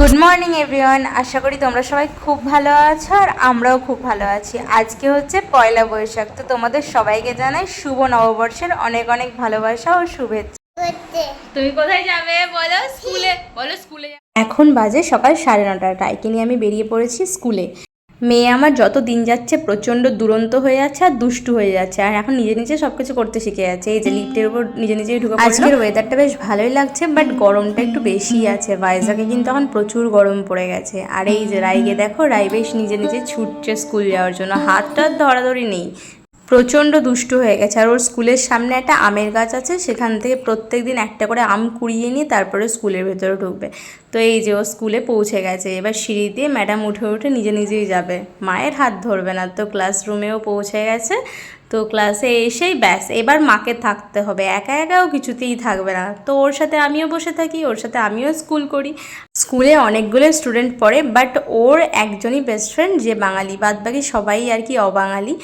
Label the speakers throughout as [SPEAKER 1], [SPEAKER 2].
[SPEAKER 1] Everyone আশা করি তোমরা সবাই খুব ভালো আছো আর আমরাও খুব ভালো আছি। আজকে হচ্ছে পয়লা বৈশাখ তো তোমাদের সবাইকে জানাই শুভ নববর্ষের অনেক অনেক ভালোবাসা ও শুভেচ্ছা। তুমি কোথায় যাবে বলো? স্কুলে। বলো স্কুলে এখন বাজে সকাল সাড়ে নটা টাইকে নিয়ে আমি বেরিয়ে পড়েছি স্কুলে। মেয়ে আমার যত দিন যাচ্ছে প্রচণ্ড দুরন্ত হয়ে যাচ্ছে আর দুষ্টু হয়ে যাচ্ছে। আর এখন নিজে নিজে সব কিছু করতে শিখে যাচ্ছে। এই যে লিফটের উপর নিজে নিজে ঢুকে আজকের ওয়েদারটা বেশ ভালোই লাগছে বাট গরমটা একটু বেশি আছে। ভাইজাকে কিন্তু এখন প্রচুর গরম পড়ে গেছে। আর এই যে রাইকে দেখো রাই বেশ নিজে নিজে ছুটছে স্কুল যাওয়ার জন্য। হাতটা ধরাধরি নেই। প্রচণ্ড দুষ্ট হয়ে গেছে। আর ওর স্কুলের সামনে একটা আমের গাছ আছে, সেখান থেকে প্রত্যেক দিন একটা করে আম কুড়িয়ে নিয়ে তারপরে স্কুলের ভেতরে ঢুকবে। তো এই যে ও স্কুলে পৌঁছে গেছে। এবার সিঁড়ি দিয়ে ম্যাডাম উঠে উঠে নিজে নিজেই যাবে। মায়ের হাত ধরবে না। তো ক্লাসরুমেও পৌঁছে গেছে। তো ক্লাসে এসেই ব্যাস, এবার মাকে থাকতে হবে। একা একাও কিছুতেই থাকবে না। তো ওর সাথে আমিও বসে থাকি, ওর সাথে আমিও স্কুল করি। স্কুলে অনেকগুলো স্টুডেন্ট পড়ে, বাট ওর একজনই বেস্ট ফ্রেন্ড, যে বাঙালি। বাদ বাকি সবাই আর কি অবাঙালি।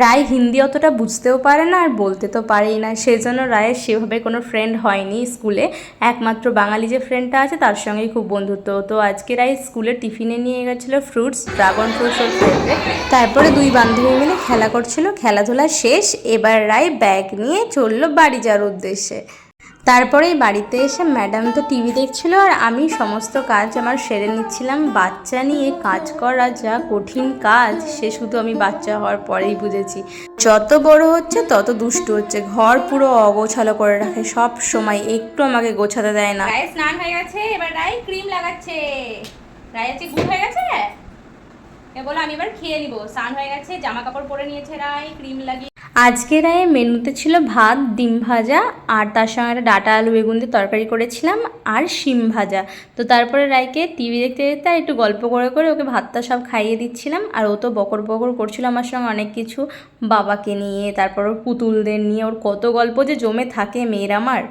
[SPEAKER 1] রায় হিন্দি অতটা বুঝতেও পারে না আর বলতে তো পারেই না। সেজন্য রায়ের সেভাবে কোনো ফ্রেন্ড হয়নি স্কুলে একমাত্র বাঙালি যে ফ্রেন্ডটা আছে তার সঙ্গেই খুব বন্ধুত্ব তো আজকে রায় স্কুলে টিফিনে নিয়ে গেছিল ফ্রুটস ড্রাগন ফ্রুটস ফেভারিট তারপরে দুই বান্ধবী মিলে খেলা করছিল। খেলাধুলা শেষ। এবার রায় ব্যাগ নিয়ে চলল বাড়ি যাওয়ার উদ্দেশ্যে। তারপরেই বাড়িতে এসে ম্যাডাম তো টিভি দেখছিল আর আমি সমস্ত কাজ আমার সেরে নিচ্ছিলাম। বাচ্চা নিয়ে কাজ করা যা কঠিন কাজ, সে শুধু আমি বাচ্চা হওয়ার পরেই বুঝেছি। যত বড় হচ্ছে তত দুষ্টু হচ্ছে। ঘর পুরো অগোছালো করে রাখে। সব সময় একটু আমাকে গোছাতে দেয় না।
[SPEAKER 2] স্নান হয়ে গেছে, এবার রায় ক্রিম লাগাচ্ছে। রায় হচ্ছে গুড হয়ে গেছে? এ বলো, আমি এবার খেয়ে নিবো। স্নান হয়ে গেছে, জামা কাপড় পরে নিয়েছে রায় ক্রিম লাগিয়ে
[SPEAKER 1] আজকে রায়ে মেনুতে ছিল ভাত, ডিম ভাজা, আর তার সঙ্গে একটা ডাটা আলু বেগুন দিয়ে তরকারি করেছিলাম, আর শিম ভাজা। তো তারপরে রায়কে টিভি দেখতে দেখতে একটু গল্প করে করে ওকে ভাতটা সব খাইয়ে দিচ্ছিলাম, আর ও তো বকর বকর করছিল আমার সঙ্গে অনেক কিছু। বাবাকে নিয়ে, তারপর ওর পুতুলদের নিয়ে, ওর কত গল্প যে জমে থাকে মেয়ের আমার।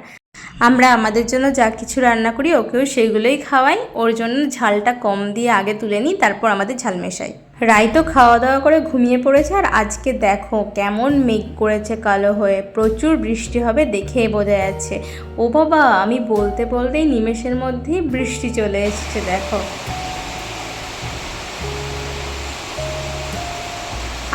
[SPEAKER 1] আমরা আমাদের জন্য যা কিছু রান্না করি ওকেও সেইগুলোই খাওয়াই, ওর জন্য ঝালটা কম দিয়ে আগে তুলে নিই, তারপর আমাদের ঝাল মেশাই। রাই তো খাওয়া দাওয়া করে ঘুমিয়ে পড়েছে আর আজকে দেখো কেমন মেঘ করেছে কালো হয়ে। প্রচুর বৃষ্টি হবে দেখেই বোঝা যাচ্ছে। ও বাবা, আমি বলতে বলতেই নিমেষের মধ্যেই বৃষ্টি চলে এসেছে, দেখো।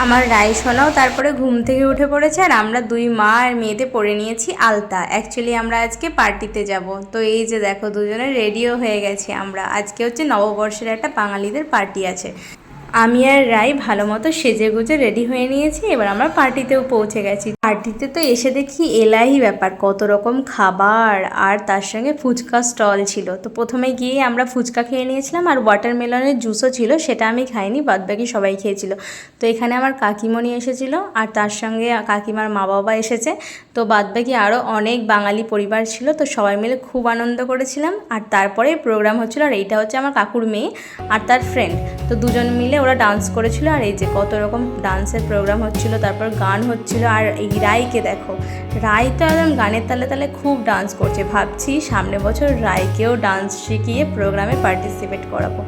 [SPEAKER 1] আমার রায় সোনাও তারপরে ঘুম থেকে উঠে পড়েছে আর আমরা দুই মা আর মেয়েতে পরে নিয়েছি আলতা। অ্যাকচুয়ালি আমরা আজকে পার্টিতে যাব। তো এই যে দেখো, দুজনে রেডিও হয়ে গেছি আমরা। আজকে হচ্ছে নববর্ষের একটা বাঙালিদের পার্টি আছে। আমি আর রাই ভালো মতো সেজে গুজে রেডি হয়ে নিয়েছি, এবার আমরা পার্টিতেও পৌঁছে গেছি। পার্টিতে তো এসে দেখি এলাই ব্যাপার, কত রকম খাবার আর তার সঙ্গে ফুচকা স্টল ছিল। তো প্রথমে গিয়ে আমরা ফুচকা খেয়ে নিয়েছিলাম আর ওয়াটারমেলনের জুসও ছিল, সেটা আমি খাইনি, বাদবাকি সবাই খেয়েছিল। তো এখানে আমার কাকিমণি এসেছিল আর তার সঙ্গে কাকিমার মা বাবা এসেছে। তো বাদবাকি আরও অনেক বাঙালি পরিবার ছিল, তো সবাই মিলে খুব আনন্দ করেছিলাম। আর তারপরে প্রোগ্রাম হচ্ছিল আর এইটা হচ্ছে আমার কাকুর মেয়ে আর তার ফ্রেন্ড তো দুজন মিলে ওরা ডান্স করেছিল আর এই যে কত রকম ডান্সের প্রোগ্রাম হচ্ছিল, তারপর গান হচ্ছিল আর এই রায়কে দেখো। রায় তো একদম গানের তালে তালে খুব ডান্স করছে। ভাবছি সামনে বছর রায়কেও ডান্স শিখিয়ে প্রোগ্রামে পার্টিসিপেট করাবো।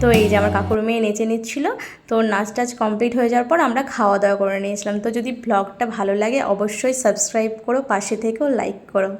[SPEAKER 1] তো এই যে আমার কাকুর মেয়ে নেচে নিচ্ছিল, তো নাচ টাচ কমপ্লিট হয়ে যাওয়ার পর আমরা খাওয়া দাওয়া করে নিয়েছিলাম। তো যদি ব্লগটা ভালো লাগে, অবশ্যই সাবস্ক্রাইব করো, পাশে থেকেও লাইক করো।